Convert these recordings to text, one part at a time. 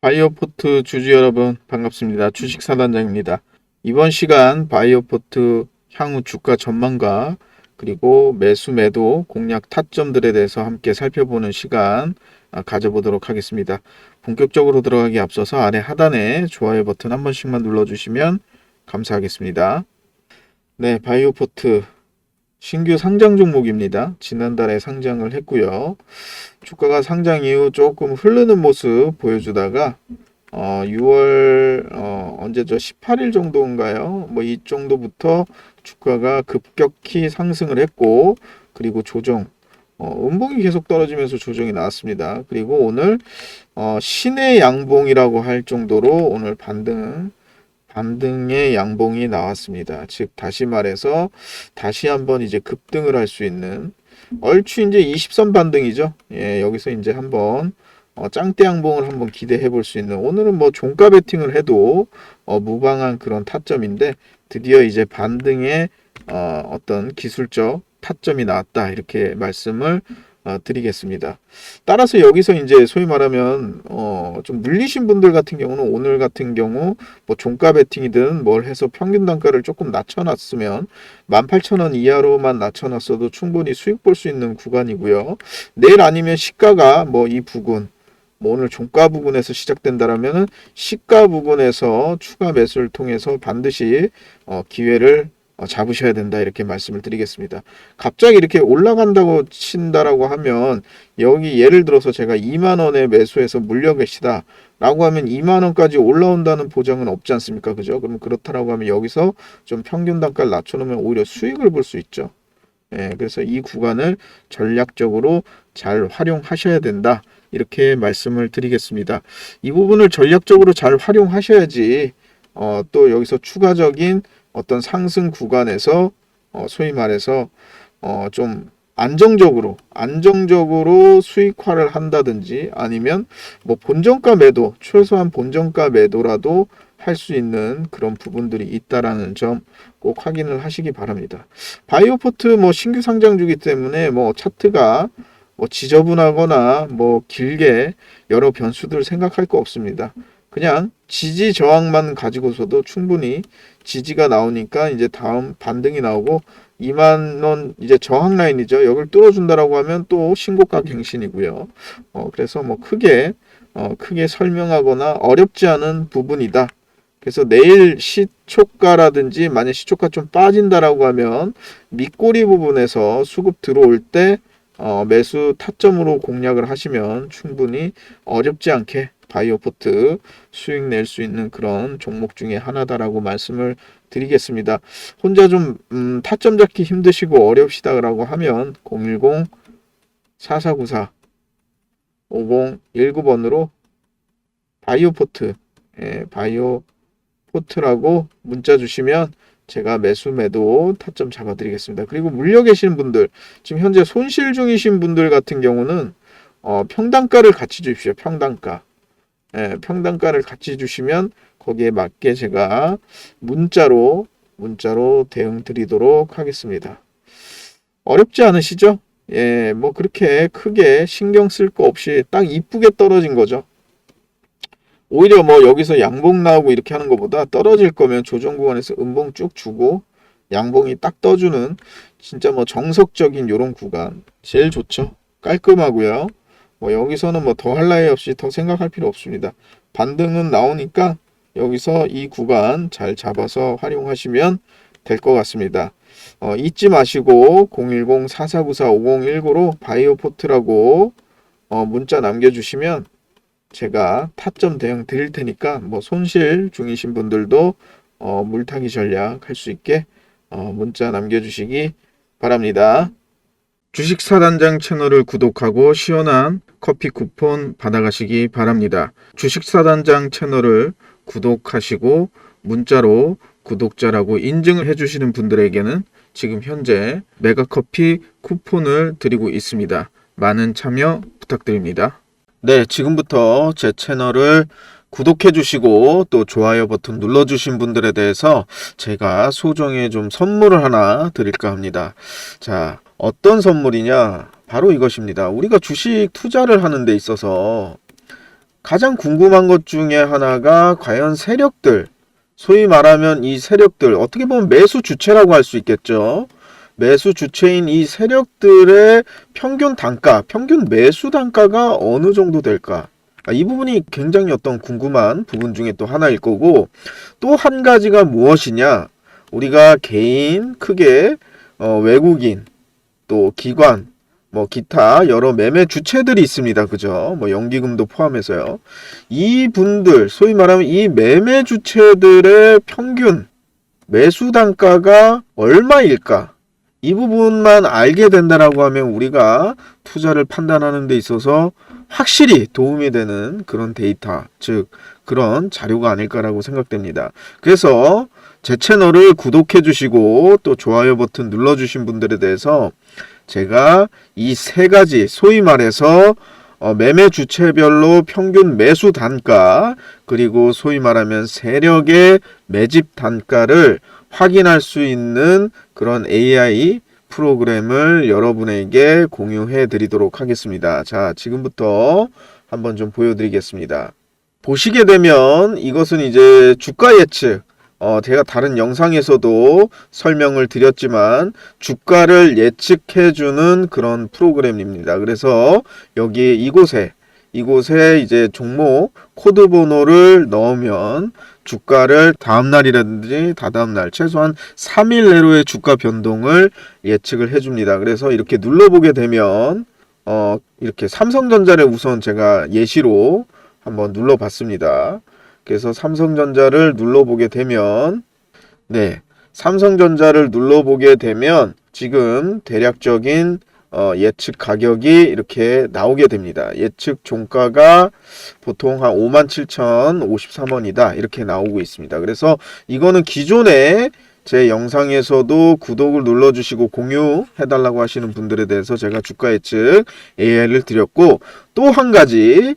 바이오포트 주주 여러분 반갑습니다. 주식사단장입니다. 이번 시간 바이오포트 향후 주가 전망과 그리고 매수 매도 공략 타점들에 대해서 함께 살펴보는 시간 아, 가져보도록 하겠습니다. 본격적으로 들어가기 앞서서 아래 하단에 좋아요 버튼 한 번씩만 눌러주시면 감사하겠습니다. 네, 바이오포트 신규 상장 종목입니다. 지난달에 상장을 했고요. 주가가 상장 이후 조금 흐르는 모습 보여주다가 어, 6월 어, 언제죠? 18일 정도인가요? 뭐 이 정도부터 주가가 급격히 상승을 했고 그리고 조정 어, 음봉이 계속 떨어지면서 조정이 나왔습니다. 그리고 오늘 어, 신의 양봉이라고 할 정도로 오늘 반등 반등의 양봉이 나왔습니다. 즉 다시 말해서 다시 한번 이제 급등을 할 수 있는 얼추 이제 20선 반등이죠. 예, 여기서 이제 한번 어, 짱대 양봉을 한번 기대해 볼 수 있는 오늘은 뭐 종가 베팅을 해도 어, 무방한 그런 타점인데 드디어 이제 반등의 어, 어떤 기술적 타점이 나왔다 이렇게 말씀을 어, 드리겠습니다. 따라서 여기서 이제 소위 말하면 어, 좀 물리신 분들 같은 경우는 오늘 같은 경우 뭐 종가 베팅이든 뭘 해서 평균 단가를 조금 낮춰놨으면 18,000원 이하로만 낮춰놨어도 충분히 수익 볼 수 있는 구간이고요. 내일 아니면 시가가 뭐 이 부근 뭐 오늘 종가 부근에서 시작된다라면은 시가 부근에서 추가 매수를 통해서 반드시 어, 기회를 어, 잡으셔야 된다 이렇게 말씀을 드리겠습니다. 갑자기 이렇게 올라간다고 친다라고 하면 여기 예를 들어서 제가 2만 원에 매수해서 물려 계시다 라고 하면 2만 원까지 올라온다는 보장은 없지 않습니까? 그죠? 그럼 그렇다라고 하면 여기서 좀 평균 단가를 낮춰 놓으면 오히려 수익을 볼 수 있죠. 예, 그래서 이 구간을 전략적으로 잘 활용하셔야 된다. 이렇게 말씀을 드리겠습니다. 이 부분을 전략적으로 잘 활용하셔야지 어, 또 여기서 추가적인 어떤 상승 구간에서 어, 소위 말해서 어, 좀 안정적으로 안정적으로 수익화를 한다든지 아니면 뭐 본정가 매도 최소한 본정가 매도라도 할 수 있는 그런 부분들이 있다라는 점 꼭 확인을 하시기 바랍니다. 바이오포트 뭐 신규 상장주기 때문에 뭐 차트가 뭐 지저분하거나 뭐 길게 여러 변수들 생각할 거 없습니다. 그냥 지지 저항만 가지고서도 충분히 지지가 나오니까 이제 다음 반등이 나오고 2만 원 이제 저항 라인이죠. 여기를 뚫어준다라고 하면 또 신고가 갱신이고요. 어 그래서 뭐 크게 어 크게 설명하거나 어렵지 않은 부분이다. 그래서 내일 시초가라든지 만약 시초가 좀 빠진다라고 하면 밑꼬리 부분에서 수급 들어올 때 어, 매수 타점으로 공략을 하시면 충분히 어렵지 않게 바이오포트 수익 낼 수 있는 그런 종목 중에 하나다라고 말씀을 드리겠습니다. 혼자 좀 음, 타점 잡기 힘드시고 어렵시다라고 하면 010 4494 5019번으로 바이오포트 예, 바이오포트라고 문자 주시면 제가 매수 매도 타점 잡아드리겠습니다. 그리고 물려 계신 분들 지금 현재 손실 중이신 분들 같은 경우는 어, 평단가를 같이 주십시오. 평단가. 예, 평단가를 같이 주시면 거기에 맞게 제가 문자로 문자로 대응 드리도록 하겠습니다. 어렵지 않으시죠? 예, 뭐 그렇게 크게 신경 쓸 거 없이 딱 이쁘게 떨어진 거죠. 오히려 뭐 여기서 양봉 나오고 이렇게 하는 것보다 떨어질 거면 조정 구간에서 음봉 쭉 주고 양봉이 딱 떠주는 진짜 뭐 정석적인 요런 구간 제일 좋죠. 깔끔하고요. 뭐 여기서는 뭐 더 할 나위 없이 더 생각할 필요 없습니다. 반등은 나오니까 여기서 이 구간 잘 잡아서 활용하시면 될 것 같습니다. 어, 잊지 마시고 010-4494-5019로 바이오포트라고 어, 문자 남겨주시면 제가 타점 대응 드릴 테니까 뭐 손실 중이신 분들도 어, 물타기 전략 할 수 있게 어, 문자 남겨주시기 바랍니다. 주식 사단장 채널을 구독하고 시원한 커피 쿠폰 받아가시기 바랍니다. 주식 사단장 채널을 구독하시고 문자로 구독자라고 인증을 해주시는 분들에게는 지금 현재 메가커피 쿠폰을 드리고 있습니다. 많은 참여 부탁드립니다. 네, 지금부터 제 채널을 구독해 주시고 또 좋아요 버튼 눌러 주신 분들에 대해서 제가 소정의 좀 선물을 하나 드릴까 합니다. 자, 어떤 선물이냐? 바로 이것입니다. 우리가 주식 투자를 하는 데 있어서 가장 궁금한 것 중에 하나가 과연 세력들, 소위 말하면 이 세력들, 어떻게 보면 매수 주체라고 할 수 있겠죠. 매수 주체인 이 세력들의 평균 단가, 평균 매수 단가가 어느 정도 될까? 아, 이 부분이 굉장히 어떤 궁금한 부분 중에 또 하나일 거고, 또 한 가지가 무엇이냐? 우리가 개인, 크게, 어, 외국인, 또 기관, 뭐 기타 여러 매매 주체들이 있습니다. 그죠? 뭐 연기금도 포함해서요. 이 분들, 소위 말하면 이 매매 주체들의 평균 매수 단가가 얼마일까? 이 부분만 알게 된다라고 하면 우리가 투자를 판단하는 데 있어서 확실히 도움이 되는 그런 데이터, 즉 그런 자료가 아닐까라고 생각됩니다. 그래서 제 채널을 구독해 주시고 또 좋아요 버튼 눌러 주신 분들에 대해서 제가 이 세 가지 소위 말해서 어, 매매 주체별로 평균 매수 단가 그리고 소위 말하면 세력의 매집 단가를 확인할 수 있는 그런 AI 프로그램을 여러분에게 공유해 드리도록 하겠습니다. 자, 지금부터 한번 좀 보여드리겠습니다. 보시게 되면 이것은 이제 주가 예측, 어, 제가 다른 영상에서도 설명을 드렸지만 주가를 예측해주는 그런 프로그램입니다. 그래서 여기 이곳에 이곳에 이제 종목 코드 번호를 넣으면 주가를 다음 날이라든지 다다음 날 최소한 3일 내로의 주가 변동을 예측을 해줍니다. 그래서 이렇게 눌러보게 되면 어, 이렇게 삼성전자를 우선 제가 예시로 한번 눌러봤습니다. 그래서 삼성전자를 눌러보게 되면 네 삼성전자를 눌러보게 되면 지금 대략적인 어, 예측 가격이 이렇게 나오게 됩니다. 예측 종가가 보통 한 57,053원이다 이렇게 나오고 있습니다. 그래서 이거는 기존에 제 영상에서도 구독을 눌러주시고 공유해달라고 하시는 분들에 대해서 제가 주가 예측 AI를 드렸고 또 한 가지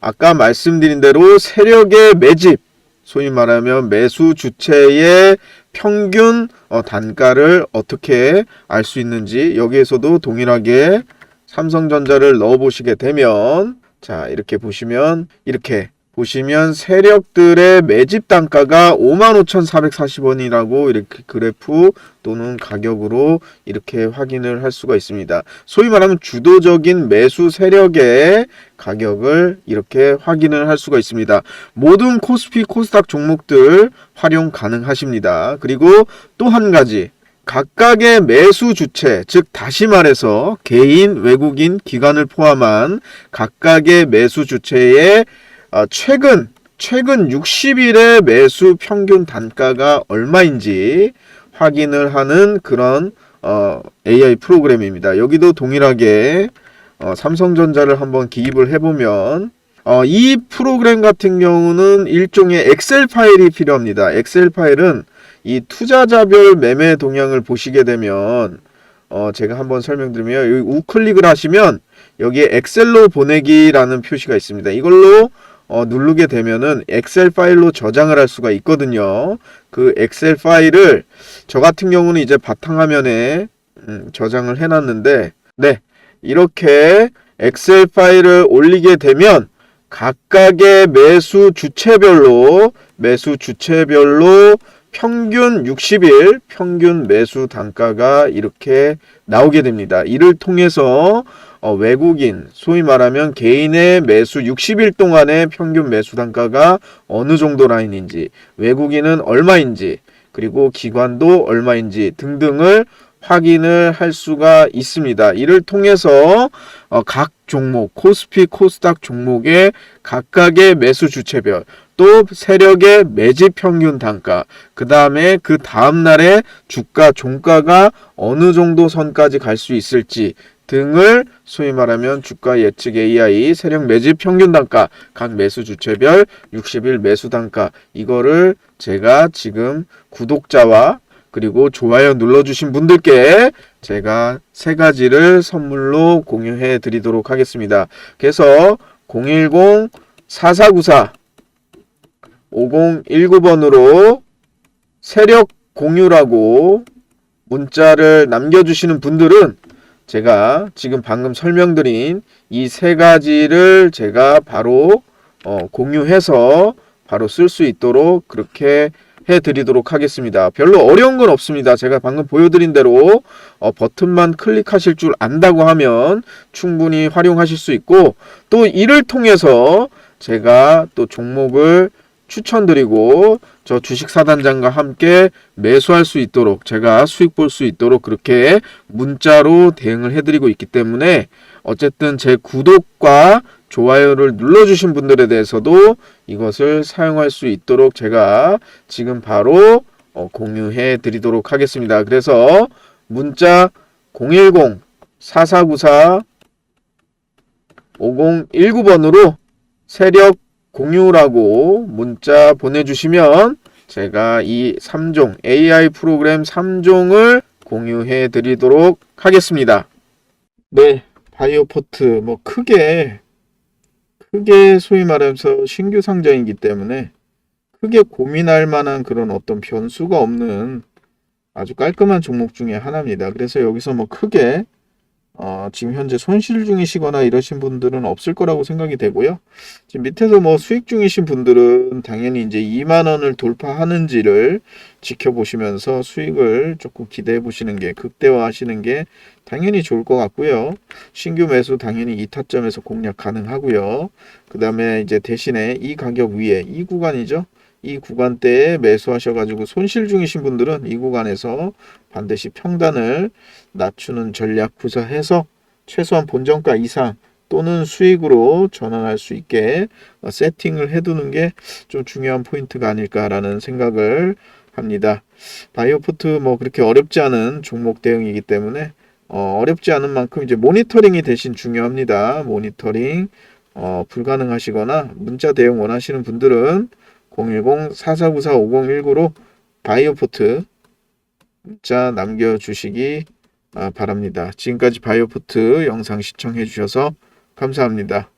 아까 말씀드린 대로 세력의 매집, 소위 말하면 매수 주체의 평균 어, 단가를 어떻게 알 수 있는지 여기에서도 동일하게 삼성전자를 넣어 보시게 되면 자 이렇게 보시면 이렇게 보시면 세력들의 매집 단가가 55,440원이라고 이렇게 그래프 또는 가격으로 이렇게 확인을 할 수가 있습니다. 소위 말하면 주도적인 매수 세력의 가격을 이렇게 확인을 할 수가 있습니다. 모든 코스피 코스닥 종목들 활용 가능하십니다. 그리고 또 한 가지 각각의 매수 주체, 즉 다시 말해서 개인, 외국인, 기관을 포함한 각각의 매수 주체의 어, 최근 최근 60일의 매수 평균 단가가 얼마인지 확인을 하는 그런 어, AI 프로그램입니다. 여기도 동일하게 어, 삼성전자를 한번 기입을 해보면 어, 이 프로그램 같은 경우는 일종의 엑셀 파일이 필요합니다. 엑셀 파일은 이 투자자별 매매 동향을 보시게 되면 어, 제가 한번 설명드리면 여기 우클릭을 하시면 여기에 엑셀로 보내기라는 표시가 있습니다. 이걸로 어, 누르게 되면은 엑셀 파일로 저장을 할 수가 있거든요. 그 엑셀 파일을 저 같은 경우는 이제 바탕화면에 음, 저장을 해놨는데 네 이렇게 엑셀 파일을 올리게 되면 각각의 매수 주체별로 매수 주체별로 평균 60일 평균 매수 단가가 이렇게 나오게 됩니다. 이를 통해서 어, 외국인, 소위 말하면 개인의 매수 60일 동안의 평균 매수 단가가 어느 정도 라인인지, 외국인은 얼마인지, 그리고 기관도 얼마인지 등등을 확인을 할 수가 있습니다. 이를 통해서 어, 각 종목, 코스피, 코스닥 종목의 각각의 매수 주체별, 또 세력의 매집 평균 단가, 그 다음에 그 다음날의 주가, 종가가 어느 정도 선까지 갈 수 있을지 등을 소위 말하면 주가 예측 AI 세력 매집 평균 단가 각 매수 주체별 60일 매수 단가 이거를 제가 지금 구독자와 그리고 좋아요 눌러주신 분들께 제가 세 가지를 선물로 공유해 드리도록 하겠습니다. 그래서 010-4494 5019번으로 세력 공유라고 문자를 남겨주시는 분들은 제가 지금 방금 설명드린 이 세 가지를 제가 바로 어, 공유해서 바로 쓸 수 있도록 그렇게 해드리도록 하겠습니다. 별로 어려운 건 없습니다. 제가 방금 보여드린 대로 어, 버튼만 클릭하실 줄 안다고 하면 충분히 활용하실 수 있고 또 이를 통해서 제가 또 종목을 추천드리고 저 주식 사단장과 함께 매수할 수 있도록 제가 수익 볼 수 있도록 그렇게 문자로 대응을 해드리고 있기 때문에 어쨌든 제 구독과 좋아요를 눌러주신 분들에 대해서도 이것을 사용할 수 있도록 제가 지금 바로 어, 공유해 드리도록 하겠습니다. 그래서 문자 010 4494 5019번으로 세력 공유라고 문자 보내주시면 제가 이 3종 AI 프로그램 3종을 공유해 드리도록 하겠습니다. 네, 바이오포트 뭐 크게 크게 소위 말해서 신규 상장이기 때문에 크게 고민할 만한 그런 어떤 변수가 없는 아주 깔끔한 종목 중에 하나입니다. 그래서 여기서 뭐 크게 어, 지금 현재 손실 중이시거나 이러신 분들은 없을 거라고 생각이 되고요. 지금 밑에서 뭐 수익 중이신 분들은 당연히 이제 2만 원을 돌파하는지를 지켜보시면서 수익을 조금 기대해 보시는 게 극대화하시는 게 당연히 좋을 것 같고요. 신규 매수 당연히 이 타점에서 공략 가능하고요. 그 다음에 이제 대신에 이 가격 위에 이 구간이죠. 이 구간대에 매수하셔가지고 손실 중이신 분들은 이 구간에서 반드시 평단을 낮추는 전략 구사해서 최소한 본정가 이상 또는 수익으로 전환할 수 있게 어, 세팅을 해두는 게 좀 중요한 포인트가 아닐까라는 생각을 합니다. 바이오포트 뭐 그렇게 어렵지 않은 종목 대응이기 때문에 어, 어렵지 않은 만큼 이제 모니터링이 대신 중요합니다. 모니터링 어, 불가능하시거나 문자 대응 원하시는 분들은 010-4494-5019로 바이오포트 문자 남겨주시기 아, 바랍니다. 지금까지 바이오포트 영상 시청해 주셔서 감사합니다.